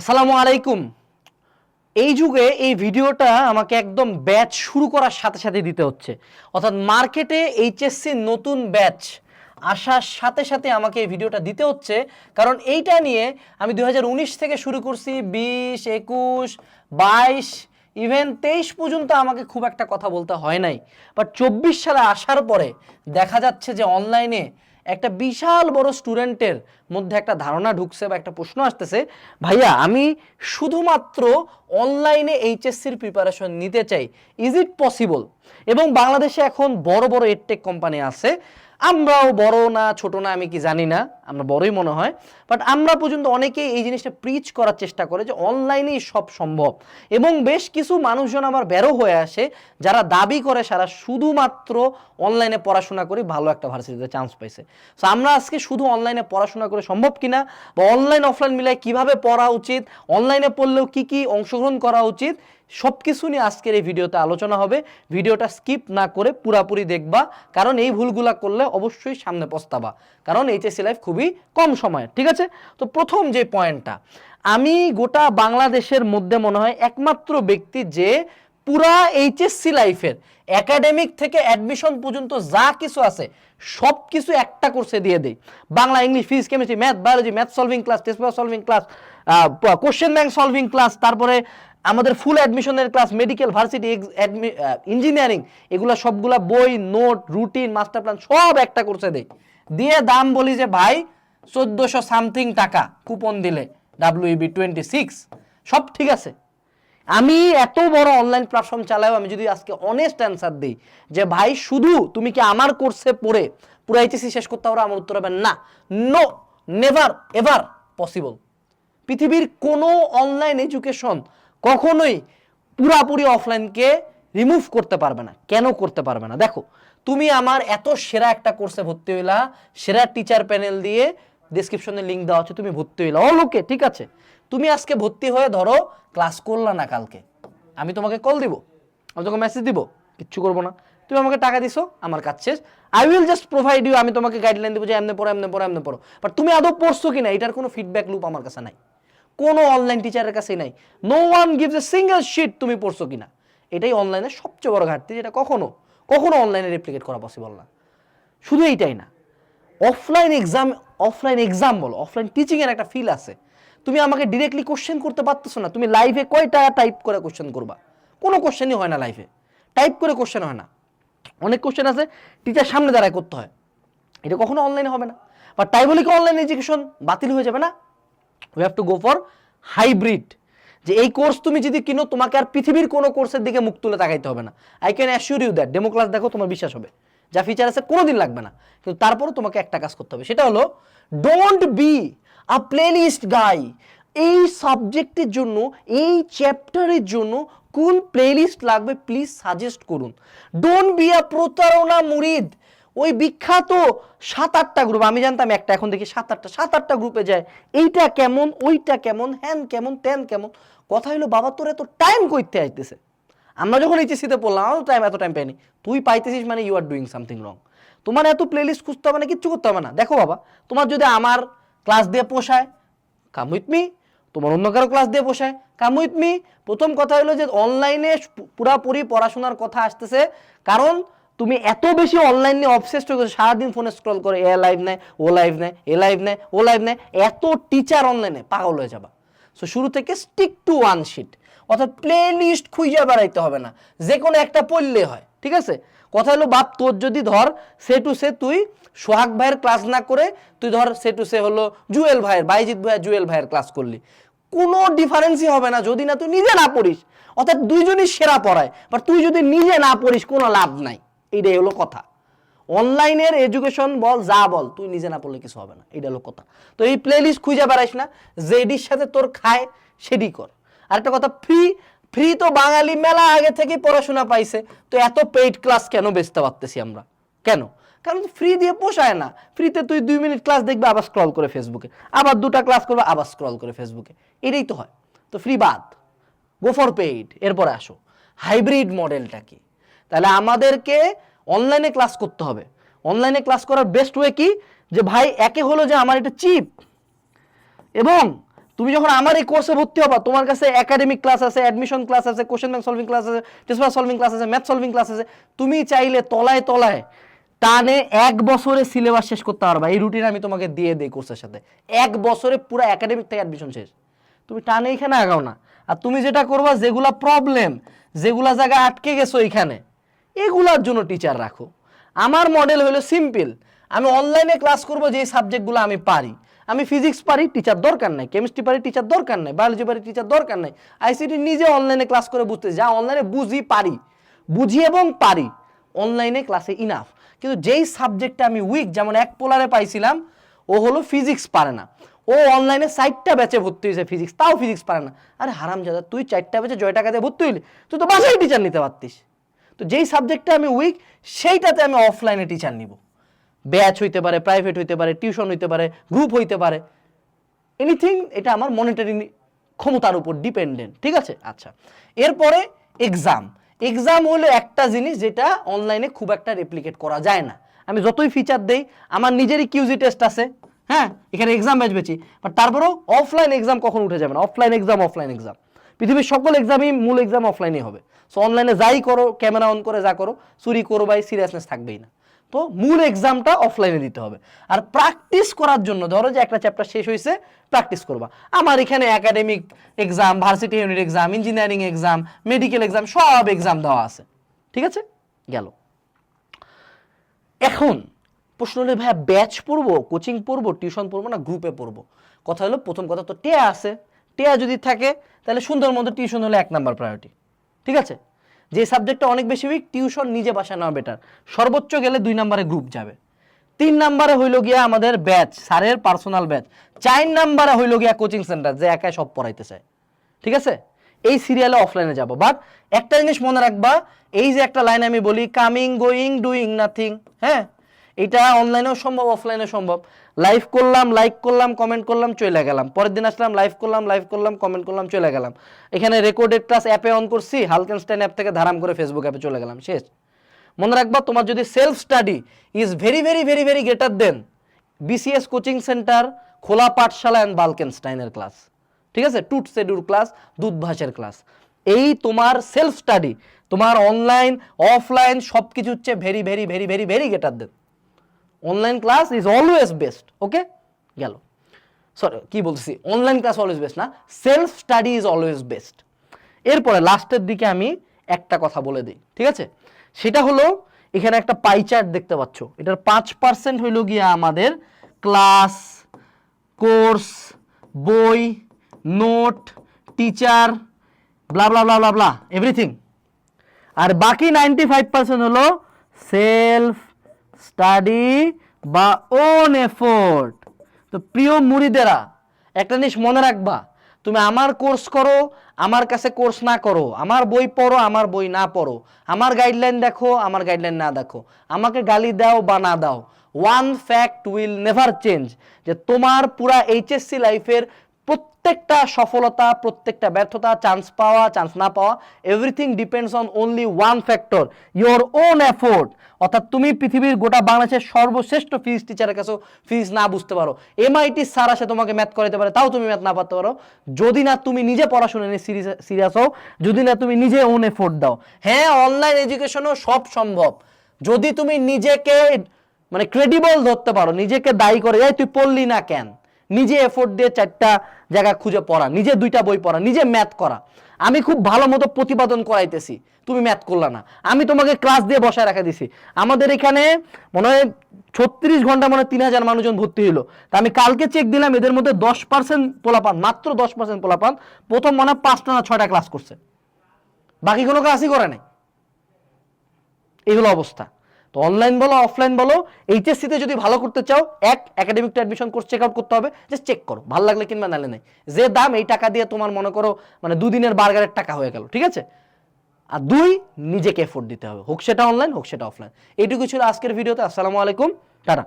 আসসালামু আলাইকুম। এই যুগে এই ভিডিওটা আমাকে একদম ব্যাচ শুরু করার সাথে সাথে দিতে হচ্ছে। অর্থাৎ মার্কেটে এইচএসসি নতুন ব্যাচ আসার সাথে সাথে আমাকে এই ভিডিওটা দিতে হচ্ছে। কারণ এইটা নিয়ে আমি দু হাজার উনিশ থেকে শুরু করছি, বিশ, একুশ, বাইশ, ইভেন তেইশ পর্যন্ত আমাকে খুব একটা কথা বলতে হয় নাই। বাট চব্বিশ সালে আসার পরে দেখা যাচ্ছে যে অনলাইনে একটা বিশাল বড় স্টুডেন্টের মধ্যে একটা ধারণা ঢুকছে বা একটা প্রশ্ন আসতেছে, ভাইয়া, আমি শুধুমাত্র অনলাইনে এইচএসসির প্রিপারেশন নিতে চাই। ইজ ইট পসিবল এবং বাংলাদেশে এখন বড় বড় এডটেক কোম্পানি আছে। আমরাও বড় না, ছোট না, আমি কি জানি না। আমরা বড়ই মনে হয় বাট আমরা পর্যন্ত অনেকেই এই জিনিসটা প্রিচ করার চেষ্টা করে যে অনলাইনেই সব সম্ভব। এবং বেশ কিছু মানুষজন আবার বেরো হয়ে আসে যারা দাবি করে সারা শুধুমাত্র অনলাইনে পড়াশোনা করে ভালো একটা ভার্সিটিতে চান্স পাইছে। সো আমরা আজকে শুধু অনলাইনে পড়াশোনা করে সম্ভব কিনা বা অনলাইন অফলাইন মিলাই কীভাবে পড়া উচিত অনলাইনে পড়লেও কি কি অংশগ্রহণ করা উচিত সব কিছু নিয়ে আজকের এই ভিডিওতে আলোচনা হবে। ভিডিওটা স্কিপ না করে পুরাপুরি দেখবা, কারণ এই ভুলগুলা করলে অবশ্যই সামনে পস্তাবা। কারণ এইচএসসি লাইফ খুবই কম সময় ঠিক আছে? তো প্রথম যে পয়েন্টটা, আমি গোটা বাংলাদেশের মধ্যে মনে হয় একমাত্র ব্যক্তি যে পুরা এইচএসসি লাইফের, একাডেমিক থেকে অ্যাডমিশন পর্যন্ত যা কিছু আছে সব কিছু একটা কোর্সে দিয়ে দেই। Bangla, English, physics, chemistry, math, biology, math solving class, test paper solving class question bank solving class, তারপরে আমাদের ফুল অ্যাডমিশনের ক্লাস, মেডিকেল, ভার্সিটি ইঞ্জিনিয়ারিং, এগুলো সবগুলা বই, নোট, রুটিন, মাস্টার প্ল্যান সব একটা কোর্সে দেই। দিয়ে দাম বলি যে, ভাই, চোদ্দোশো সামথিং টাকা কুপন দিলে ডাব্লিউবি টোয়েন্টি সিক্স সব ঠিক আছে। আমি এত বড় অনলাইন প্ল্যাটফর্ম চালাও আমি যদি আজকে অনেস্ট অ্যান্সার দিই যে, ভাই, শুধু তুমি কি আমার কোর্সে পড়ে পুরো এইচএসসি শেষ করতে পারো? আমার উত্তর হবে, না নো নেভার এভার পসিবল পৃথিবীর কোনো অনলাইন এডুকেশন কখনোই পুরাপুরি অফলাইনকে রিমুভ করতে পারবে না। কেন করতে পারবে না? দেখো তুমি আমার এত সেরা একটা কোর্সে ভর্তি হইলা, সেরা টিচার প্যানেল দিয়ে ডিসক্রিপশনে লিঙ্ক দেওয়া আছে, তুমি ভর্তি হইলা। অল ওকে ঠিক আছে? তুমি আজকে ভর্তি হয়ে ধরো ক্লাস করলা না কালকে। আমি তোমাকে কল দিব, আমি তোমাকে মেসেজ দিব, কিচ্ছু করব না। তুমি আমাকে টাকা দিছো, আমার কাজ শেষ। I will just provide you আমি তোমাকে গাইডলাইন দেবো যে এমনি পড়ো এমনি পড়ো এমনি পড়ো। বাট তুমি আদৌ পড়ছো কি না এটার কোনো ফিডব্যাক লুপ আমার কাছে নাই। কোনো অনলাইন টিচারের কাছেই নাই। No one gives a single sheet তুমি পড়ছো কিনা। এটাই অনলাইনের সবচেয়ে বড় ঘাটতি, যেটা কখনো কখনো অনলাইনে রেপ্লিকেট করা পসিবল না। শুধু এইটাই না। অফলাইন এক্সাম অফলাইন এক্সাম বলো অফলাইন টিচিংয়ের একটা ফিল আছে। তুমি আমাকে ডিরেক্টলি কোশ্চেন করতে পারতেছো না। তুমি লাইভে কয়টা টাইপ করে কোশ্চেন করবা? কোনো কোশ্চেনই হয় না লাইভে টাইপ করে কোশ্চেন হয় না। অনেক কোশ্চেন আছে টিচার সামনে দাঁড়ায় করতে হয়। এটা কখনো অনলাইনে হবে না। বা তাই বলে কি অনলাইন এডুকেশন বাতিল হয়ে যাবে না? We have to go for hybrid যে এই কোর্স তুমি যদি কিনো, তোমাকে আর পৃথিবীর কোনো কোর্সের দিকে মুখ তুলে তাকাইতে হবে না। I can assure you that demo class দেখো, তোমার বিশ্বাস হবে। যা ফিচার আছে, কোনোদিন লাগবে না। কিন্তু তারপরও তোমাকে একটা কাজ করতে হবে। সেটা হলো don't be a playlist guy এই সাবজেক্টের জন্য, এই চ্যাপ্টারের জন্য কোন প্লেলিস্ট লাগবে প্লিজ সাজেস্ট করুন। ডোন্ট বি আ প্রতারণা মুরিদ ওই বিখ্যাত সাত আটটা গ্রুপ আমি জানতাম একটা, এখন দেখি সাত আটটা সাত আটটা গ্রুপে যায়। এইটা কেমন, ওইটা কেমন, হ্যান কেমন, ত্যান কেমন? কথা হলো বাবা, তোর এত টাইম করতে আসতেছে আমরা যখন এইচএসিতে পড়লাম আমার টাইম এত টাইম পাইনি। তুই পাইতেছিস মানে you are doing something wrong তোমার এত প্লেলিস্ট খুঁজতে হবে না, কিচ্ছু করতে হবে না। দেখো বাবা, তোমার যদি আমার ক্লাস দিয়ে পোষায় কাম উইথ মি তোমার অন্য কারও ক্লাস দিয়ে পোষায় কাম উইথ মি প্রথম কথা হলো যে অনলাইনে পুরাপুরি পড়াশোনার কথা আসতেছে। কারণ তুমি এত বেশি অনলাইন নিয়ে অবসেসড হয়ে গেছো, সারাদিন ফোনে স্ক্রল করে, এ লাইভ নেয়, ও লাইভ নেয়, এ লাইভ নেয়, ও লাইভ নেয়, এত টিচার অনলাইনে পাগল হয়ে যাবা। সো শুরু থেকে স্টিক টু ওয়ান শিট অর্থাৎ প্লে লিস্ট খুঁজে বেড়াইতে হবে না, যে কোনো একটা পড়লে হয়, ঠিক আছে? কথা হলো, বাপ, তোর যদি ধর, সে টু সে তুই সোহাগ ভাইয়ের ক্লাস না করে, তুই ধর, সে টু সে হলো জুয়েল ভাইয়ের, বাইজিৎ ভাইয়ের জুয়েল ভাইয়ের ক্লাস করলি। কোনো ডিফারেন্সই হবে না, যদি না তুই নিজে না পড়িস, অর্থাৎ দুইজনই সেরা পড়ায় বাট তুই যদি নিজে না পড়িস, কোনো লাভ নাই। এইটাই হলো কথা। অনলাইনের এডুকেশন বল, যা বল, তুই নিজে না পড়লে কিছু হবে না। এটা হলো কথা। তো এই প্লে লিস্ট খুঁজে বেড়াইস না যেডির সাথে তোর খায় সেডি কর। আরেকটা কথা ফ্রি ফ্রি তো বাঙালি মেলা আগে থেকেই পড়াশোনা পাইছে, তো এত পেইড ক্লাস কেন বেচতে পারতেছি আমরা? কেন? কারণ ফ্রি দিয়ে পোষায় না। ফ্রিতে তুই দুই মিনিট ক্লাস দেখবে, আবার স্ক্রল করে ফেসবুকে আবার দুটা ক্লাস করবে, আবার স্ক্রল করে ফেসবুকে এটাই তো হয়। তো ফ্রি বাদ। গো ফর পেইড এরপরে আসো। হাইব্রিড মডেলটা কি? তাহলে আমাদেরকে অনলাইনে ক্লাস করতে হবে। অনলাইনে ক্লাস করার বেস্ট ওয়ে কি? যে ভাই, একে হলো যে আমার এটা চিপ এবং তুমি যখন আমার এই কোর্সে ভর্তি হবা, তোমার কাছে একাডেমিক ক্লাস আছে অ্যাডমিশন ক্লাস আছে কোশ্চেন ব্যাংক সলভিং ক্লাস আছে টেস্ট সলভিং ক্লাস আছে ম্যাথ সলভিং ক্লাস আছে, তুমি চাইলে তলায় তলায় টানে এক বছরে সিলেবাস শেষ করতে পারবা। এই রুটিন আমি তোমাকে দিয়ে দিই কোর্সের সাথে। এক বছরে পুরো একাডেমিক থেকে অ্যাডমিশন শেষ। তুমি টানে এখানে আগাও না। আর তুমি যেটা করবা, যেগুলা প্রবলেম যেগুলা জায়গায় আটকে গেছো এখানে এগুলার জন্য টিচার রাখো। আমার মডেল হলো সিম্পল আমি অনলাইনে ক্লাস করব যে সাবজেক্টগুলো আমি পারি। আমি ফিজিক্স পারি টিচার দরকার নাই। কেমিস্ট্রি পারি টিচার দরকার নাই। বায়োলজি পারি টিচার দরকার নাই। আইসিটি নিজে অনলাইনে ক্লাস করে বুঝতে যা অনলাইনে বুঝি, পারি। বুঝি এবং পারি। অনলাইনে ক্লাসে ইনাফ কিন্তু যেই সাবজেক্টটা আমি উইক যেমন এক পোলারে পাইছিলাম, ও হলো ফিজিক্স পারে না। ও অনলাইনে চারটা ব্যাচে ভর্তি হয়েছে ফিজিক্স তাও ফিজিক্স পারে না। আরে হারাম জাদা তুই চারটা ব্যাচে জয় টাকা দিয়ে ভর্তি হইলি? তুই তো বাসায় টিচার নিতে পারতিস। তো যেই সাবজেক্টে আমি উইক সেইটাতে আমি অফলাইনে টিচার নিব। ব্যাচ হইতে পারে প্রাইভেট হইতে পারে টিউশন হইতে পারে গ্রুপ হইতে পারে। এনিথিং এটা আমার মনিটরি ক্ষমতার উপর ডিপেন্ডেন্ট ঠিক আছে? আচ্ছা এরপরে এক্সাম এক্সাম হলো একটা জিনিস যেটা অনলাইনে খুব একটা রেপ্লিকেট করা যায় না। আমি যতই ফিচার দেই, আমার নিজেরই কিউজি টেস্ট আছে। হ্যাঁ এখানে এক্সাম ব্যাচ বেছি বাট তারপরেও অফলাইন এক্সাম কখন উঠে যাবে না? অফলাইন এক্সাম অফলাইন এক্সাম পৃথিবীর সকল এক্সামই মূল এক্সাম অফলাইনে হবে। সো অনলাইনে যাই করো ক্যামেরা অন করে যা করো, চুরি করো ভাই সিরিয়াসনেস থাকবেই না। তো মূল এক্সামটা অফলাইনে দিতে হবে। আর প্র্যাকটিস করার জন্য, ধরো যে একটা চ্যাপ্টার শেষ হয়েছে প্র্যাকটিস করবা। আমার এখানে academic exam varsity unit exam engineering exam medical exam সব এক্সাম দেওয়া আছে। ঠিক আছে? গেল। এখন প্রশ্ন হলে, ভাইয়া ব্যাচ পড়ব কোচিং পড়ব টিউশন পড়ব না গ্রুপে পড়ব? কথা হলো, প্রথম কথা তো টেয়া আছে। টেয়া যদি থাকে, তাহলে সুন্দর মতো টিউশন হলে এক নাম্বার প্রায়োরিটি ঠিক আছে? যে সাবজেক্টটা অনেক বেশি উইক টিউশন নিজে বাসায় নেওয়া বেটার সর্বোচ্চ গেলে দুই নাম্বারে গ্রুপ যাবে। তিন নাম্বারে হইল গিয়া আমাদের ব্যাচ স্যারের পার্সোনাল ব্যাচ চার নাম্বারে হইল গিয়া কোচিং সেন্টার যে একাই সব পড়াইতে চায় ঠিক আছে? এই সিরিয়ালে অফলাইনে যাব। বাট একটা জিনিস মনে রাখবা, এই যে একটা লাইন আমি বলি কামিং গোয়িং ডুইং নাথিং হ্যাঁ? এটা অনলাইনেও সম্ভব অফলাইনেও সম্ভব। লাইভ করলাম লাইক করলাম কমেন্ট করলাম, চলে গেলাম। পরের দিন আসলাম লাইভ করলাম লাইভ করলাম কমেন্ট করলাম, চলে গেলাম। এখানে রেকর্ডেড ক্লাস অ্যাপে অন করছি হালকেনস্টাইন অ্যাপ থেকে ধারাম করে ফেসবুক অ্যাপে চলে গেলাম, শেষ। মনে রাখবা, তোমার যদি self study is very very very very greater than BCS coaching centre খোলা পাঠশালা অ্যান্ড বালকেনস্টাইনের ক্লাস ঠিক আছে? টুট সেডুর ক্লাস দুধভাষের ক্লাস এই তোমার সেলফ স্টাডি তোমার অনলাইন অফলাইন সব কিছু হচ্ছে very very very very very greater than online class is always best okay গেল। সরি কি বলতেছি? অনলাইন ক্লাস অলওয়েজ বেস্ট না self study is always best এরপরে লাস্টের দিকে আমি একটা কথা বলে দিই, ঠিক আছে? সেটা হলো, এখানে একটা পাই চার্ট দেখতে পাচ্ছ। এটার পাঁচ পার্সেন্ট হইল গিয়া আমাদের ক্লাস কোর্স বই note teacher blah blah blah blah blah everything আর বাকি নাইনটি ফাইভ পার্সেন্ট হলো সেলফ স্টাডি বা ওন এফোর্ট তো প্রিয় মুড়িদেরা, একটা জিনিস মনে রাখবা, তুমি আমার কোর্স করো, আমার কাছে কোর্স না করো, আমার বই পড়ো, আমার বই না পড়ো, আমার গাইডলাইন দেখো, আমার গাইডলাইন না দেখো, আমাকে গালি দাও বা না দাও one fact will never change যে তোমার পুরা এইচএসসি লাইফের প্রত্যেকটা সফলতা, প্রত্যেকটা ব্যর্থতা চান্স পাওয়া চান্স না পাওয়া everything depends on only one factor your own effort অর্থাৎ তুমি পৃথিবীর গোটা বাংলাদেশের সর্বশ্রেষ্ঠ ফিজ টিচারের কাছেও ফিজ না বুঝতে পারো। এমআইটি স্যার আসে তোমাকে ম্যাথ করাতে পারে, তাও তুমি ম্যাথ না পারতে পারো। যদি না তুমি নিজে পড়াশোনা নিয়ে সিরিয়াস হও, যদি না তুমি নিজে ওন এফোর্ট দাও। হ্যাঁ অনলাইন এডুকেশনও সব সম্ভব। যদি তুমি নিজেকে মানে ক্রেডিবল ধরতে পারো, নিজেকে দায়ী করে, এই তুই পড়লি না কেন? নিজে এফোর্ট দিয়ে চারটা জায়গা খুঁজে পড়া, নিজে দুইটা বই পড়া, নিজে ম্যাথ করা। আমি খুব ভালো মতো প্রতিপাদন করাইতেছি, তুমি ম্যাথ করলা না। আমি তোমাকে ক্লাস দিয়ে বসায় রাখা দিছি। আমাদের এখানে মনে হয় ছত্রিশ ঘণ্টা মনে হয় তিন হাজার মানুষজন ভর্তি হলো তা আমি কালকে চেক দিলাম, এদের মধ্যে দশ পার্সেন্ট পোলাপান, মাত্র দশ পার্সেন্ট পোলাপান। প্রথম মনে হয় পাঁচটা না ছয়টা ক্লাস করছে। বাকি কোনো ক্লাসই করে নাই। এগুলো অবস্থা। তো অনলাইন বলো অফলাইন বলো এইচএসসিতে যদি ভালো করতে চাও, এক academic admission course check out করতে হবে জাস্ট চেক করো, ভালো লাগলে কিনবা নালে নাই। যে দাম, এই টাকা দিয়ে তোমার মনে করো মানে দুদিনের বার্গারের টাকা হয়ে গেল, ঠিক আছে? আর দুই, নিজেকে এফোর্ট দিতে হবে, হোক সেটা অনলাইন হোক সেটা অফলাইন এইটুকু ছিল আজকের ভিডিওতে আসসালামু আলাইকুম, টাটা।